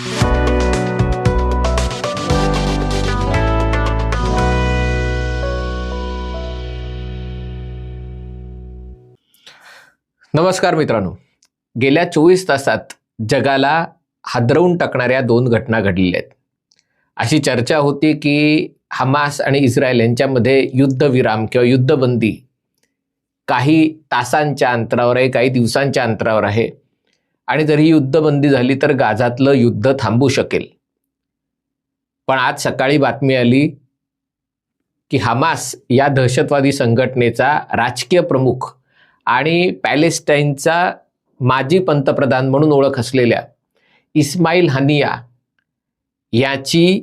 नमस्कार मित्रांनो. गेल्या चोवीस तासात जगाला हादरवून टाकणाऱ्या दोन घटना घडलेल्या आहेत. अशी चर्चा होती की हमास आणि इस्रायल यांच्यामध्ये युद्धविराम किंवा युद्धबंदी काही तासांच्या अंतरावर आहे काही दिवसांच्या अंतरावर आहे. आणि जर ही युद्धबंदी झाली तर गाझातलं युद्ध थांबू शकेल. पण आज सकाळी बातमी आली की हमास या दहशतवादी संघटनेचा राजकीय प्रमुख आणि पॅलेस्टाईनचा माजी पंतप्रधान म्हणून ओळख असलेल्या इस्माईल हनिया याची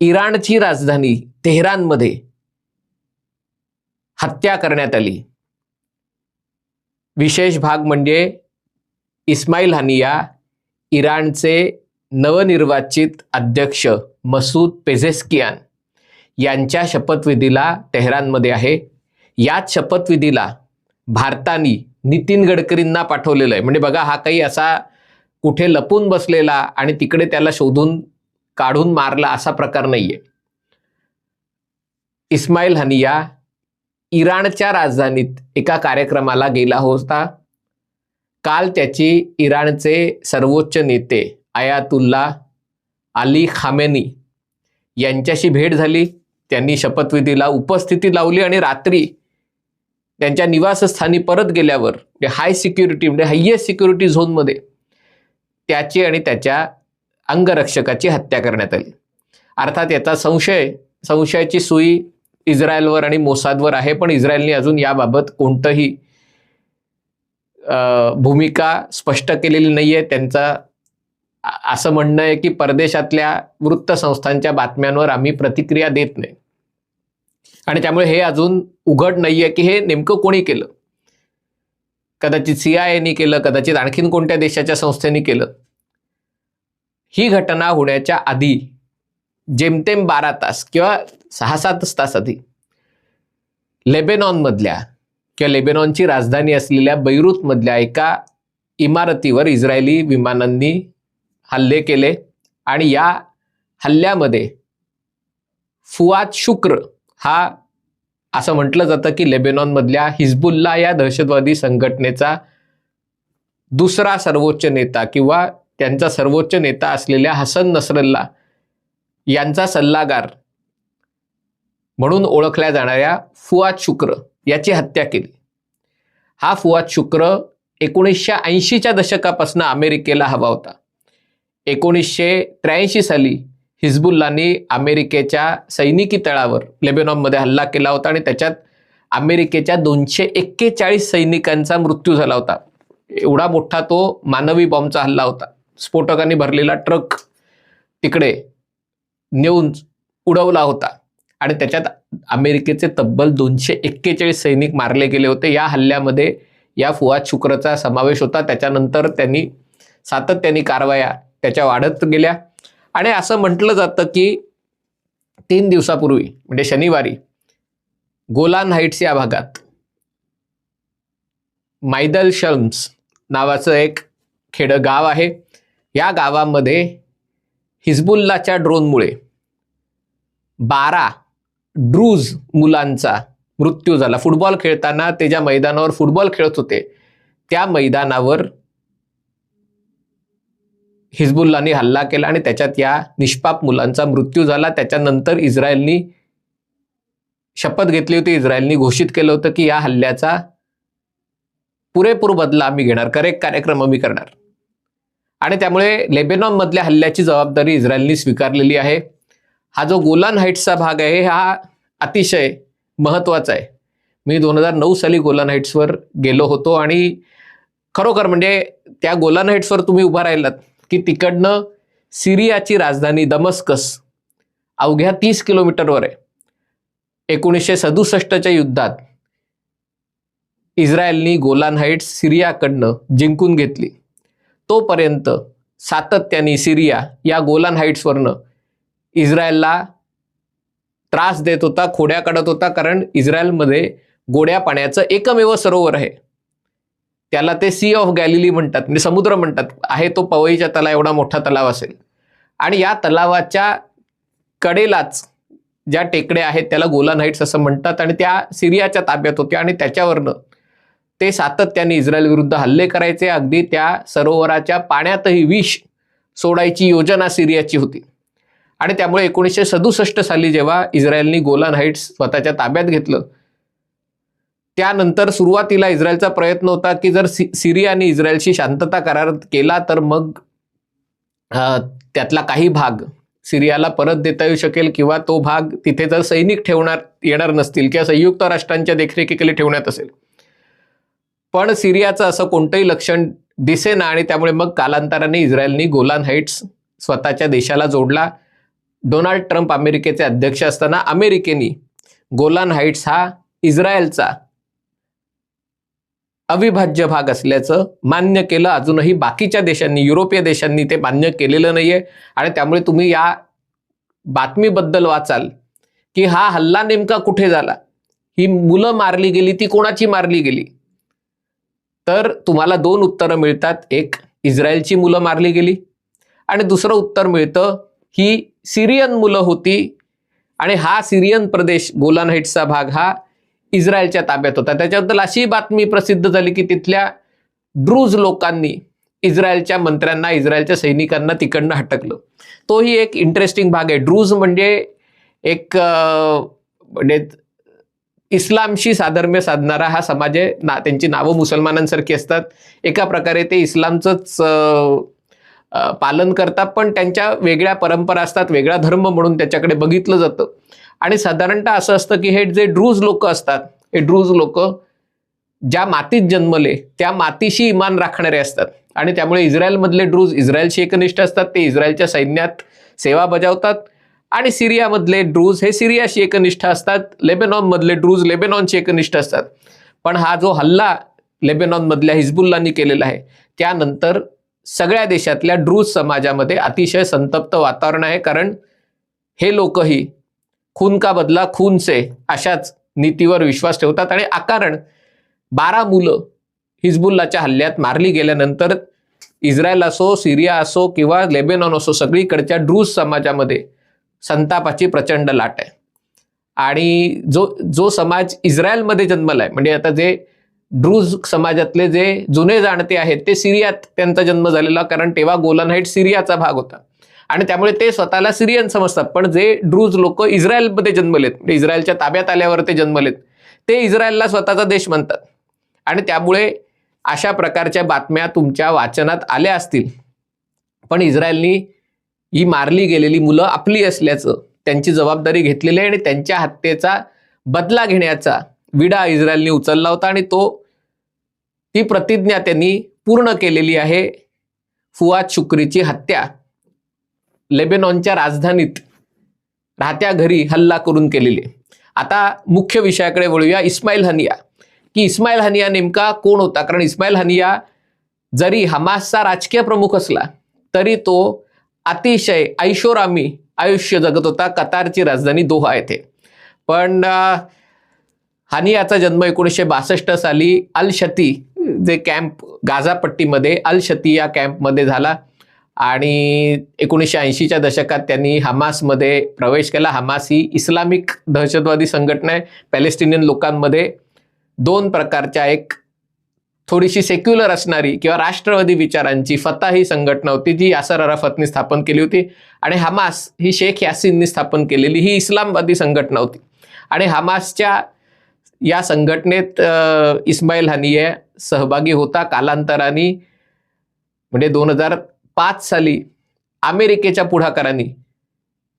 इराणची राजधानी तेहरानमध्ये हत्या करण्यात आली. विशेष भाग म्हणजे इस्माईल हनिया इराणचे नवनिर्वाचित अध्यक्ष मसूद पेझेस्कियान यांच्या शपथविधीला तेहरानमध्ये आहे. याच शपथविधीला भारताने नितीन गडकरींना पाठवलेलं आहे. म्हणजे बघा हा काही असा कुठे लपून बसलेला आणि तिकडे त्याला शोधून काढून मारला असा प्रकार नाहीये. इस्माईल हनिया इराणच्या राजधानीत एका कार्यक्रमाला गेला होता. काल त्याची इराणचे सर्वोच्च नेते आयातुल्ला अली खामेनी यांच्याशी भेट झाली. त्यांनी शपथविधीला उपस्थिती लावली आणि रात्री त्यांच्या निवासस्थानी परत गेल्यावर हाय सिक्युरिटी म्हणजे हायएस्ट सिक्युरिटी झोनमध्ये त्याची आणि त्याच्या अंगरक्षकाची हत्या करण्यात आली. अर्थात याचा संशय संशयाची सुई इस्रायलवर आणि मोसादवर आहे पण इस्रायलने अजून याबाबत कोणतंही भूमिका स्पष्ट केलेली नाही आहे त्यांचा असं म्हणणं आहे की परदेशातल्या वृत्तसंस्थांच्या बातम्यांवर आम्ही प्रतिक्रिया देत नाही. आणि त्यामुळे हे अजून उघड नाही आहे की हे नेमकं कोणी केलं? कदाचित सी केलं कदाचित आणखीन कोणत्या देशाच्या संस्थेने केलं? ही घटना होण्याच्या आधी जेमतेम बारा तास किंवा सहा सातच तास आधी लेबेनॉनमधल्या किंवा लेबेनॉनची राजधानी असलेल्या बैरूतमधल्या एका इमारतीवर इस्रायली विमानांनी हल्ले केले. आणि या हल्ल्यामध्ये फुआद शुक्र हा असं म्हटलं जातं की लेबेनॉनमधल्या हिजबुल्ला या दहशतवादी संघटनेचा दुसरा सर्वोच्च नेता किंवा त्यांचा सर्वोच्च नेता असलेल्या हसन नसरल्ला यांचा सल्लागार म्हणून ओळखल्या जाणाऱ्या फुआद शुक्र याची हत्या केली. हा फुआद शुक्र एकोणीसशे ऐंशीच्या दशकापासून अमेरिकेला हवा होता. एकोणीसशे त्र्याऐंशी साली हिजबुल्लानी अमेरिकेच्या सैनिकी तळावर लेबेनॉनमध्ये हल्ला केला होता आणि त्याच्यात अमेरिकेच्या दोनशे एक्केचाळीस सैनिकांचा मृत्यू झाला होता. एवढा मोठा तो मानवी बॉम्बचा हल्ला होता. स्फोटकांनी भरलेला ट्रक तिकडे नेऊन उडवला होता आणि त्याच्यात अमेरिकेचे तब्बल दोनशे एक्केचाळीस सैनिक मारले गेले होते. या हल्ल्यामध्ये या फुआद शुक्रचा समावेश होता. त्याच्यानंतर त्यांनी सातत्याने कारवाया त्याच्या वाढत गेल्या. आणि असं म्हटलं जातं की तीन दिवसापूर्वी म्हणजे शनिवारी गोलान हाईट्स या भागात मायदल शम्स नावाचं एक खेडं गाव आहे. या गावामध्ये हिजबुल्लाच्या ड्रोनमुळे बारा ड्रूज मुलांचा मृत्यू झाला. फुटबॉल खेळताना ते ज्या मैदानावर फुटबॉल खेळत होते त्या मैदानावर हिजबुल्लानी हल्ला केला आणि त्याच्यात या निष्पाप मुलांचा मृत्यू झाला. त्याच्यानंतर इस्रायलनी शपथ घेतली होती. इस्रायलनी घोषित केलं होतं की या हल्ल्याचा पुरेपूर बदला आम्ही घेणार. करेक्ट कार्यक्रम आम्ही करणार. आणि त्यामुळे लेबेनॉन मधल्या हल्ल्याची जबाबदारी इस्रायलनी स्वीकारलेली आहे. हा जो गोलान हाईट्सचा भाग आहे हा अतिशय महत्त्वाचा आहे. मी दोन हजार नऊ साली गोलान हाईट्सवर गेलो होतो आणि खरोखर म्हणजे त्या गोलान हाईट्सवर तुम्ही उभा राहिलात की तिकडनं सिरियाची राजधानी दमस्कस अवघ्या तीस किलोमीटरवर आहे. एकोणीसशे सदुसष्टच्या युद्धात इस्रायलनी गोलान हाईट्स सिरियाकडनं जिंकून घेतली. तोपर्यंत सातत्याने सिरिया या गोलान हाईट्सवरनं इस्रायलला त्रास देत होता खोड्या काढत होता कारण इस्रायलमध्ये गोड्या पाण्याचं एकमेव सरोवर आहे. त्याला ते सी ऑफ गॅलिली म्हणतात म्हणजे समुद्र म्हणतात. आहे तो पवईच्या तलाव एवढा मोठा तलाव असेल. आणि या तलावाच्या कडेलाच ज्या टेकड्या आहेत त्याला गोलान हाईट्स असं म्हणतात आणि त्या सिरियाच्या ताब्यात होत्या आणि त्याच्यावरनं ते सातत्याने इस्रायल विरुद्ध हल्ले करायचे. अगदी त्या सरोवराच्या पाण्यातही विष सोडायची योजना सिरियाची होती. आणि त्यामुळे एकोणीसशे सदुसष्ट साली जेव्हा इस्रायलनी गोलान हाईट्स स्वतःच्या ताब्यात घेतलं त्यानंतर सुरुवातीला इस्रायलचा प्रयत्न होता की जर सि सिरिया आणि इस्रायलशी शांतता करार केला तर मग त्यातला काही भाग सिरियाला परत देता येऊ शकेल किंवा तो भाग तिथे जर सैनिक ठेवणार येणार नसतील किंवा संयुक्त राष्ट्रांच्या देखरेखीखाली ठेवण्यात असेल. पण सिरियाचं असं कोणतंही लक्षण दिसेना आणि त्यामुळे मग कालांतराने इस्रायलनी गोलान हाईट्स स्वतःच्या देशाला जोडला. डोनाल्ड ट्रम्प अमेरिकेचे अध्यक्ष असताना अमेरिकेनी गोलान हाईट्स हा इस्रायलचा अविभाज्य भाग असल्याचं मान्य केलं. अजूनही बाकीच्या देशांनी युरोपीय देशांनी ते मान्य केलेलं नाहीये. आणि त्यामुळे तुम्ही या बातमीबद्दल वाचाल की हा हल्ला नेमका कुठे झाला? ही मुलं मारली गेली ती कोणाची मारली गेली? तर तुम्हाला दोन उत्तरं मिळतात. एक इस्रायलची मुलं मारली गेली. आणि दुसरं उत्तर मिळतं ही सिरियन मुलं होती आणि हा सिरियन प्रदेश गोलान हाईट्सचा भाग हा इस्रायलच्या ताब्यात होता. त्याच्याबद्दल अशी बातमी प्रसिद्ध झाली की तिथल्या ड्रूज लोकांनी इस्रायलच्या मंत्र्यांना इस्रायलच्या सैनिकांना तिकडनं हटकलं. तोही एक इंटरेस्टिंग भाग आहे. ड्रूज म्हणजे एक म्हणजे इस्लामशी साधर्म्य साधणारा हा समाज आहे. ना त्यांची नावं मुसलमानांसारखी असतात. एका प्रकारे ते इस्लामचंच पालन करतात पण त्यांच्या वेगळ्या परंपरा असतात वेगळा धर्म म्हणून त्याच्याकडे बघितलं जातं. आणि साधारणतः असं असतं की हे जे ड्रूज लोक असतात हे ड्रूज लोक ज्या मातीत जन्मले त्या मातीशी इमान राखणारे असतात. आणि त्यामुळे इस्रायलमधले ड्रूज इस्रायलशी एकनिष्ठ असतात ते इस्रायलच्या सैन्यात सेवा बजावतात. आणि सिरियामधले ड्रूज हे सिरियाशी एकनिष्ठ असतात लेबेनॉनमधले ड्रूज लेबेनॉनशी एकनिष्ठ असतात. पण हा जो हल्ला लेबेनॉनमधल्या हिजबुल्लांनी केलेला आहे त्यानंतर सगळ्या देशातल्या ड्रूज समाजामध्ये अतिशय संतप्त वातावरण आहे. कारण हे लोकही खून का बदला खूनचे अशाच नीतीवर विश्वास ठेवतात. आणि अकारण बारा मुलं हिजबुल्लाच्या हल्ल्यात मारली गेल्यानंतर इस्रायल असो सिरिया असो किंवा लेबेनॉन असो सगळीकडच्या ड्रूज समाजामध्ये संतापाची प्रचंड लाट आहे. आणि जो जो समाज इस्रायलमध्ये आहे म्हणजे आता जे ड्रूज समाजातले जे जुने जाणते आहेत ते सिरियात त्यांचा जन्म झालेला कारण तेव्हा गोलन हाईट सिरियाचा भाग होता. आणि त्यामुळे ते स्वतःला सिरियन समजतात. पण जे ड्रूज लोक इस्रायलमध्ये जन्मलेत म्हणजे इस्रायलच्या ताब्यात आल्यावर ते जन्मलेत ते इस्रायलला स्वतःचा देश म्हणतात. आणि त्यामुळे अशा प्रकारच्या बातम्या तुमच्या वाचनात आल्या असतील. पण इस्रायलनी ही मारली गेलेली मुलं आपली असल्याचं त्यांची जबाबदारी घेतलेली आहे आणि त्यांच्या हत्येचा बदला घेण्याचा विडा इस्रायलने उचलला होता आणि तो ती प्रतिज्ञा त्यांनी पूर्ण केलेली आहे. फुआद शुक्रीची हत्या. लेबेनॉनच्या राजधानीत राहत्या घरी हल्ला करून केलेली आता मुख्य विषयाकडे वळूया. Ismail Haniyeh. की इस्माईल हनिया नेमका कोण होता? कारण इस्माईल हनिया जरी हमासचा राजकीय प्रमुख असला तरी तो अतिशय ऐशोरामी आयुष्य जगत होता. कतारची राजधानी दोहा येथे. पण हानियाचा जन्म एकोणीसशे बासष्ट साली अल शती जे कॅम्प गाझापट्टीमध्ये अल शती या कॅम्पमध्ये झाला. आणि एकोणीसशे ऐंशीच्या दशकात त्यांनी हमासमध्ये प्रवेश केला. हमास ही इस्लामिक दहशतवादी संघटना आहे. पॅलेस्टिनियन लोकांमध्ये दोन प्रकारच्या एक थोडीशी सेक्युलर असणारी किंवा राष्ट्रवादी विचारांची फता ही संघटना होती जी यासर अराफतने स्थापन केली होती. आणि हमास ही शेख यासिननी स्थापन केलेली ही इस्लामवादी संघटना होती. आणि हमासच्या या संघटनेत इस्माईल हनिये सहभागी होता कालांतराने. म्हणजे दोन हजार पाच साली अमेरिकेच्या पुढाकारांनी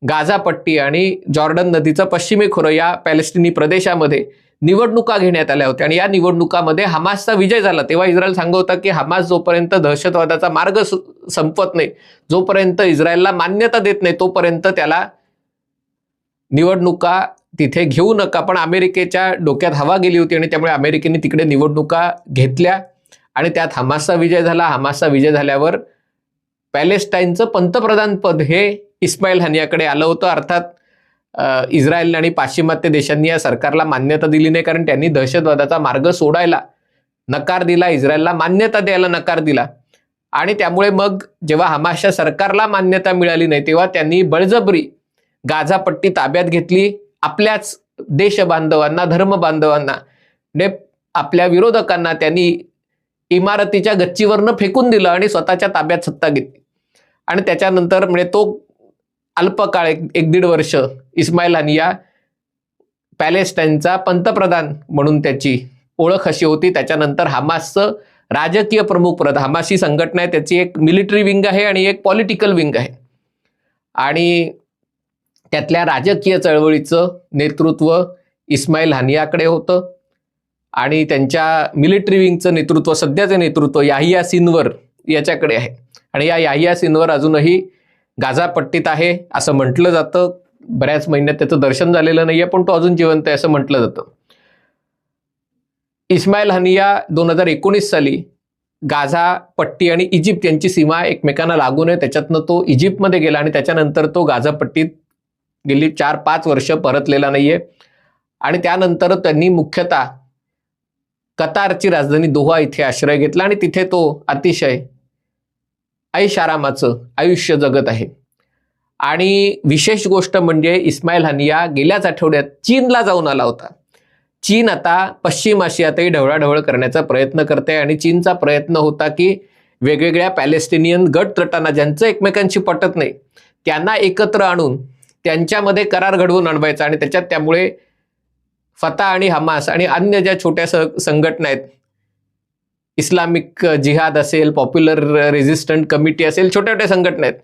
गाझापट्टी आणि जॉर्डन नदीचं पश्चिमी खोरं या पॅलेस्टिनी प्रदेशामध्ये निवडणुका घेण्यात आल्या होत्या. आणि या निवडणुकामध्ये हमासचा विजय झाला. तेव्हा इस्रायल सांगत होता की हमास जोपर्यंत दहशतवादाचा मार्ग संपत नाही जोपर्यंत इस्रायलला मान्यता देत नाही तोपर्यंत त्याला निवडणुका तिथे घेऊ नका. पण अमेरिकेच्या डोक्यात हवा गेली होती आणि त्यामुळे अमेरिकेने तिकडे निवडणुका घेतल्या आणि त्यात हमासचा विजय झाला. हमासचा विजय झाल्यावर पॅलेस्टाईनचं पंतप्रधानपद हे इस्माईल हनियाकडे आलं होतं. अर्थात अ, इस्रायल आणि पाश्चिमात्य देशांनी या सरकारला मान्यता दिली नाही कारण त्यांनी दहशतवादाचा मार्ग सोडायला नकार दिला. इस्रायलला मान्यता द्यायला नकार दिला. आणि त्यामुळे मग जेव्हा हमासच्या सरकारला मान्यता मिळाली नाही तेव्हा त्यांनी बळजबरी गाझापट्टी ताब्यात घेतली. आपल्याच देश बांधवांना धर्म बांधवांना म्हणजे आपल्या विरोधकांना त्यांनी इमारतीच्या गच्चीवरनं फेकून दिलं आणि स्वतःच्या ताब्यात सत्ता घेतली. आणि त्याच्यानंतर म्हणजे तो अल्पकाळ एक एक दीड वर्ष इस्माईल हानिया पॅलेस्टाईनचा पंतप्रधान म्हणून त्याची ओळख अशी होती. त्याच्यानंतर हमासचं राजकीय प्रमुख पद हामाशी संघटना आहे. त्याची एक मिलिटरी विंग आहे आणि एक पॉलिटिकल विंग आहे. आणि त्यातल्या राजकीय चळवळीचं नेतृत्व इस्माईल हानियाकडे होतं. आणि त्यांच्या मिलिटरी विंगचं नेतृत्व सध्याचं नेतृत्व याहिया सिनवर याच्याकडे आहे. आणि या याहिया सिनवर अजूनही गाझापट्टीत आहे असं म्हटलं जातं. बऱ्याच महिन्यात त्याचं दर्शन झालेलं नाहीये पण तो अजून जिवंत आहे असं म्हटलं जातं. इस्माईल हनिया दोन हजार एकोणीस साली गाझा पट्टी आणि इजिप्त यांची सीमा एकमेकांना लागून आहे. त्याच्यातनं तो इजिप्तमध्ये गेला आणि त्याच्यानंतर तो गाझा पट्टीत गेली चार पाच वर्ष परतलेला नाहीये. आणि त्यानंतर त्यांनी मुख्यतः कतारची राजधानी दोहा इथे आश्रय घेतला आणि तिथे तो अतिशय ऐशारामाचं आयुष्य जगत आहे. आणि विशेष गोष्ट म्हणजे इस्माईल हानिया गेल्याच आठवड्यात चीनला जाऊन आला होता. चीन आता पश्चिम आशियातही ढवळाढवळ करण्याचा प्रयत्न करते आणि चीनचा प्रयत्न होता की वेगवेगळ्या पॅलेस्टिनियन गट तटांना ज्यांचं एकमेकांशी पटत नाही त्यांना एकत्र आणून त्यांच्यामध्ये करार घडवून आणवायचा आणि त्याच्यात त्यामुळे फता आणि हमास आणि अन्य ज्या छोट्या संघटना आहेत इस्लामिक जिहाद असेल पॉप्युलर रेझिस्टंट कमिटी असेल छोट्या छोट्या संघटना आहेत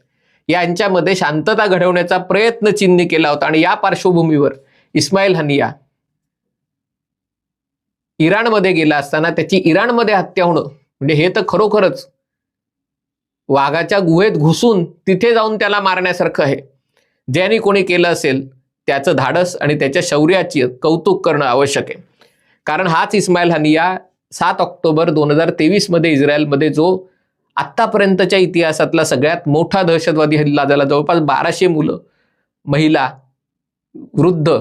यांच्यामध्ये शांतता घडवण्याचा प्रयत्न चीनने केला होता आणि या पार्श्वभूमीवर इस्माईल हनिया इराणमध्ये गेला असताना त्याची इराणमध्ये हत्या होणं म्हणजे हे तर खरोखरच वाघाच्या गुहेत घुसून तिथे जाऊन त्याला मारण्यासारखं आहे. ज्याने कोणी केलं असेल त्याचं धाडस आणि त्याच्या शौर्याची कौतुक करणं आवश्यक आहे. कारण हाच इस्माईल हनिया सात ऑक्टोबर दोन हजार तेवीसमध्ये इस्रायलमध्ये जो आत्तापर्यंतच्या इतिहासातला सगळ्यात मोठा दहशतवादी हल्ला झाला जवळपास बाराशे मुलं महिला वृद्ध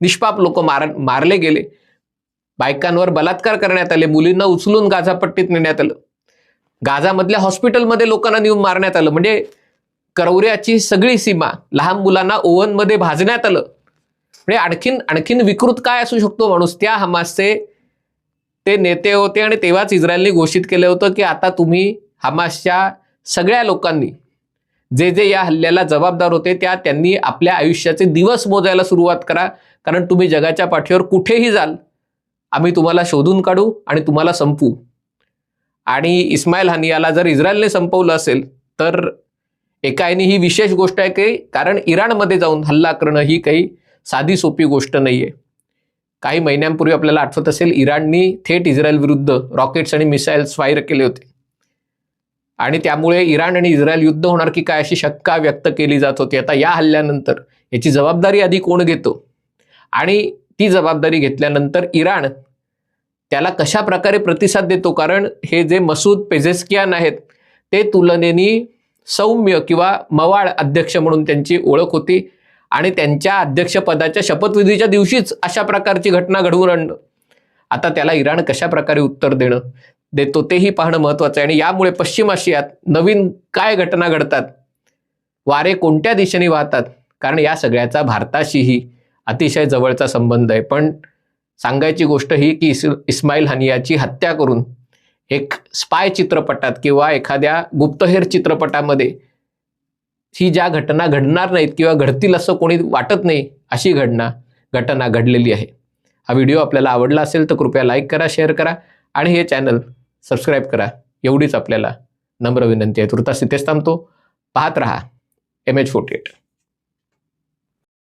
निष्पाप लोक मार मारले गेले. बायकांवर बलात्कार करण्यात आले मुलींना उचलून गाझापट्टीत नेण्यात आलं. गाझामधल्या हॉस्पिटलमध्ये लोकांना नेऊन मारण्यात आलं. म्हणजे करवऱ्याची सगळी सीमा लहान मुलांना ओव्हनमध्ये भाजण्यात आलं. म्हणजे आणखीन आणखीन विकृत काय असू शकतो माणूस? त्या हमासचे ते नेते होते आणि तेव्हाच इस्रायलने घोषित केलं होतं की आता तुम्ही हमासच्या सगळ्या लोकांनी जे जे या हल्ल्याला जबाबदार होते त्या त्यांनी आपल्या आयुष्याचे दिवस मोजायला सुरुवात करा. कारण तुम्ही जगाच्या पाठीवर कुठेही जाल आम्ही तुम्हाला शोधून काढू आणि तुम्हाला संपू आणि इस्माईल हानियाला जर इस्रायलने संपवलं असेल तर एका याने ही विशेष गोष्ट आहे की कारण इराणमध्ये जाऊन हल्ला करणं ही काही साधी सोपी गोष्ट नाही आहे काही महिन्यांपूर्वी आपल्याला आठवत असेल इराणनी थेट इस्रायल विरुद्ध रॉकेट्स आणि मिसाईल्स फायर केले होते. आणि त्यामुळे इराण आणि इस्रायल युद्ध होणार की काय अशी शक्का व्यक्त केली जात होती. आता या हल्ल्यानंतर याची जबाबदारी आधी कोण घेतो? आणि ती जबाबदारी घेतल्यानंतर इराण त्याला कशा प्रकारे प्रतिसाद देतो? कारण हे जे मसूद पेझेस्कियान आहेत ते तुलनेनी सौम्य किंवा मवाळ अध्यक्ष म्हणून त्यांची ओळख होती. आणि त्यांच्या अध्यक्षपदाच्या शपथविधीच्या दिवशीच अशा प्रकारची घटना घडवून आणणं. आता त्याला इराण कशा प्रकारे उत्तर देणं? देतो तेही पाहणं महत्वाचं आहे. आणि यामुळे पश्चिम आशियात नवीन काय घटना घडतात? वारे कोणत्या दिशेने वाहतात? कारण या सगळ्याचा भारताशीही अतिशय जवळचा संबंध आहे. पण सांगायची गोष्ट ही की इस इस्माईल हनियाची हत्या करून एक स्पाय चित्रपटात किंवा एखाद्या गुप्तहेर चित्रपटामध्ये ही ज्या घटना घडणार नाहीत किंवा घडतील असं कोणी वाटत नाही अशी घटना घटना घडलेली आहे. हा व्हिडिओ आपल्याला आवडला असेल तर कृपया लाईक करा शेअर करा आणि हे चॅनल सबस्क्राईब करा. एवढीच आपल्याला नम्र विनंती आहे. तुर्तास तिथेच थांबतो. पाहत रहा. M H forty eight